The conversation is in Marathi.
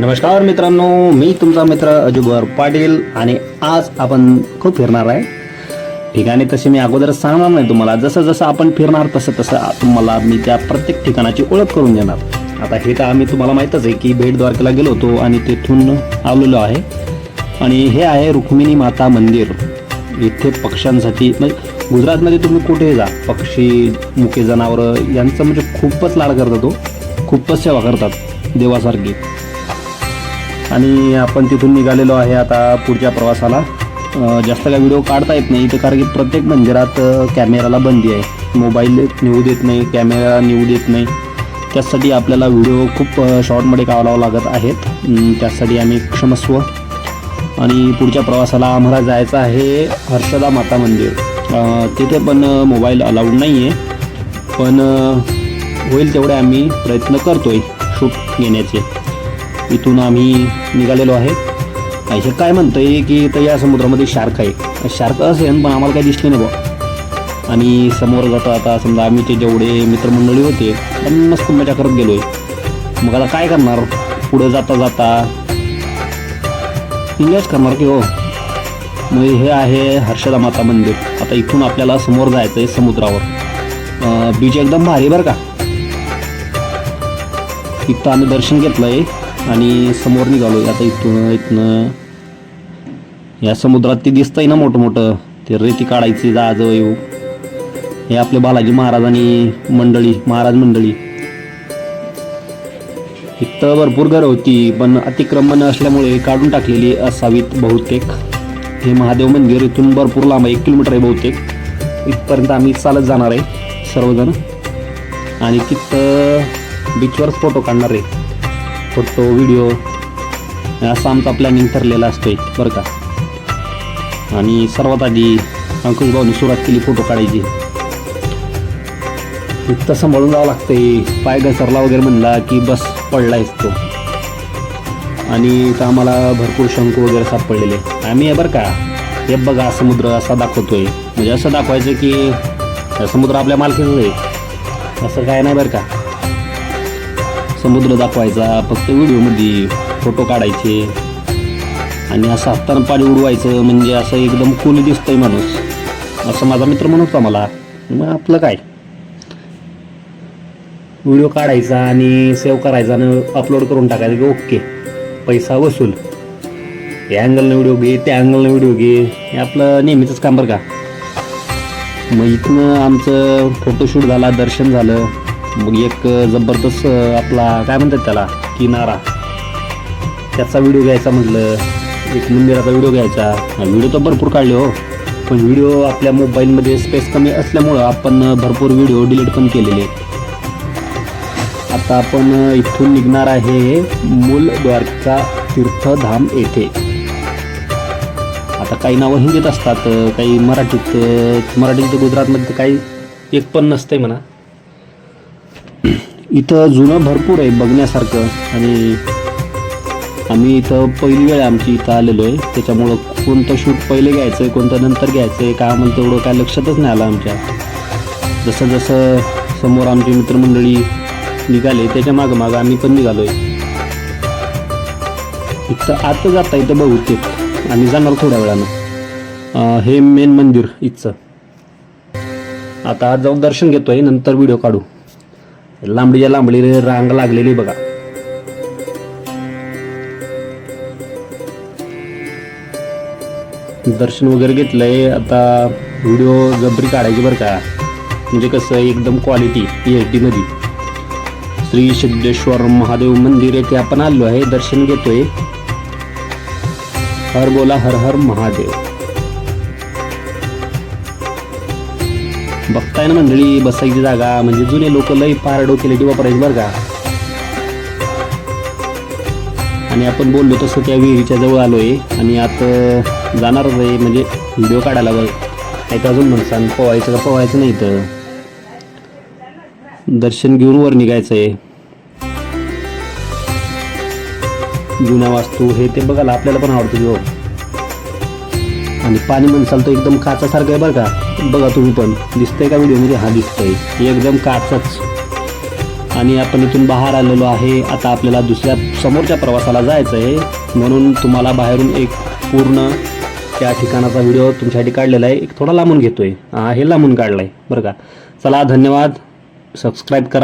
नमस्कार मित्रांनो मी तुमचा मित्र अजूबर पाटील आणि आज आपण खूप फिरणार आहे. ठिकाणी तसे मी अगोदर सांगणार नाही तुम्हाला जसं जसं आपण फिरणार तसं तसं तुम्हाला मी त्या प्रत्येक ठिकाणाची ओळख करून देणार. आता हे तर आम्ही तुम्हाला माहीतच आहे की भेट द्वारकेला गेलो होतो आणि तिथून आलेलो आहे. आणि हे आहे रुक्मिणी माता मंदिर. इथे पक्ष्यांसाठी म्हणजे गुजरातमध्ये तुम्ही कुठेही जा पक्षी मुके जनावरं यांचं म्हणजे खूपच लाड करतात तो खूपच सेवा करतात देवासारखी. आणि आपण तिथून निघालेलो आहे आता पुढच्या प्रवासाला. जास्त काय व्हिडिओ काढता येत नाही इथं कारण की प्रत्येक मंदिरात कॅमेराला बंदी आहे. मोबाईल नेऊ देत नाही कॅमेरा नेऊ देत नाही. त्यासाठी आपल्याला व्हिडिओ खूप शॉर्टमध्ये काढावं लागत आहेत. त्यासाठी आम्ही क्षमस्व. आणि पुढच्या प्रवासाला आम्हाला जायचं आहे हर्षदा माता मंदिर. तिथे पण मोबाईल अलाउड नाही आहे पण होईल तेवढे आम्ही प्रयत्न करतो आहे शूट घेण्याचे. इथून आम्ही निघालेलो आहे. हे काय म्हणतंय की तर या समुद्रामध्ये शार्क आहे. शार्क असेल पण आम्हाला काही दिसले नाही बा आणि समोर जाता आता समजा आम्ही ते जेवढे मित्रमंडळी होते पण मस्त मजा करत गेलोय. मग आता काय करणार? पुढे जाता जाता एन्जॉयच करणार की हो? मग हे आहे हर्षदा माता मंदिर. आता इथून आपल्याला समोर जायचं आहे समुद्रावर बीच एकदम भारी बरं का. इथं आम्ही दर्शन घेतलं आहे आणि समोर निघालो. आता इथून इथनं या समुद्रात ते दिसतंय ना मोठं मोठं ते रेती काढायची जहाज येऊ हो. हे. आपले बालाजी महाराज आणि मंडळी महाराज मंडळी. इथं भरपूर घरं होती पण अतिक्रमण असल्यामुळे काढून टाकलेली असावीत बहुतेक. हे महादेव मंदिर इथून भरपूर लांब आहे एक किलोमीटर आहे बहुतेक. इथपर्यंत आम्ही चालत जाणार आहे सर्वजण. आणि तिथं बीचवरच फोटो काढणार आहे. फोटो व्हिडिओ असा आमचा प्लॅनिंग ठरलेला असतोय बरं का? आणि सर्वात आधी अंकुश भाऊनी सुरुवात केली फोटो काढायची. इतकं सांभाळून जावं लागतंय. पाय घसरला वगैरे म्हणला की बस पडलायच तो. आणि इथं आम्हाला भरपूर शंकू वगैरे सापडलेले. आम्ही आहे बरं का हे बघा समुद्र असा दाखवतोय. म्हणजे असं दाखवायचं की समुद्र आपल्या मालकीचं आहे. असं काय नाही बरं का? समुद्र दाखवायचा फक्त व्हिडिओमध्ये फोटो काढायचे. आणि असं हातानं पाणी उडवायचं म्हणजे असं एकदम कुल दिसतंय माणूस. असं माझा मित्र म्हणत होता मला. मग आपलं काय? व्हिडिओ काढायचा आणि सेव्ह करायचा आणि अपलोड करून टाकायचं की ओके पैसा वसूल. या अँगलनं व्हिडिओ घे त्या अँगलनं व्हिडिओ घे. हे आपलं नेहमीचंच काम बरं का? मग इथनं आमचं फोटोशूट झाला दर्शन झालं. मग एक जबरदस्त आपला काय म्हणतात त्याला? किनारा. त्याचा व्हिडिओ घ्यायचा म्हटलं. एक मंदिराचा व्हिडिओ घ्यायचा. व्हिडिओ तर भरपूर काढले हो. पण व्हिडिओ आपल्या मोबाईलमध्ये स्पेस कमी असल्यामुळं आपण भरपूर व्हिडिओ डिलीट पण केलेले. आता आपण इथून निघणार आहे मूल द्वारका तीर्थधाम येथे. आता काही नावं हिंदीत असतात काही मराठीत मराठीत गुजरातमध्ये काही एक पण नसतंय म्हणा. इथं जुनं भरपूर आहे बघण्यासारखं आणि आम्ही इथं पहिली वेळ आमची इथं आलेलो आहे. त्याच्यामुळं कोणतं शूट पहिले घ्यायचं आहे कोणतं नंतर घ्यायचं आहे का म्हणतो एवढं काय लक्षातच नाही आलं आमच्या. जसं जसं समोर आमची मित्रमंडळी निघाले त्याच्या मागं मागं आम्ही पण निघालो आहे इथं आता जाता इथं बहुतेक. आम्ही जाणार थोड्या वेळानं. हे मेन मंदिर इथचं. आता आज जाऊन दर्शन घेतोय नंतर व्हिडिओ काढू. लांबडीच्या लांबडी रांग लागलेली बघा. दर्शन वगैरे घेतलंय. आता व्हिडिओ जबरी काढायची बरं का. म्हणजे कसं एकदम क्वालिटी पी एच मध्ये. श्री सिद्धेश्वर महादेव मंदिर येथे आपण आलो आहे दर्शन घेतोय. हर बोला हर हर महादेव. बघताय ना मंडळी बसायची जागा. म्हणजे जुने लोक लई पार डोकेलेटी वापरायची बरं का. आणि आपण बोललो तसं त्या विहिरीच्या जवळ आलोय. आणि आता जाणारच आहे. म्हणजे व्हिडिओ काढायला बघ. नाही तर अजून म्हणसान पोवायचं का पोवायचं नाही तर दर्शन घेऊन वर निघायचं आहे जुन्या वास्तू हे ते बघायला आपल्याला पण आवडतं हो. आणि पाणी म्हणसाल तर एकदम काचासारखं आहे बरं का. बघा तुम्ही पण. दिसतंय का व्हिडिओमध्ये हा दिसतंय. एकदम काचच. आणि आपण इथून बाहेर आलेलो आहे. आता आपल्याला दुसऱ्या समोरच्या प्रवासाला जायचं आहे म्हणून तुम्हाला बाहेरून एक पूर्ण त्या ठिकाणाचा व्हिडिओ तुमच्यासाठी काढलेला आहे. एक थोडा लांबून घेतोय. हा, हे लांबून काढलाय. बरं का? चला धन्यवाद. सबस्क्राईब करा.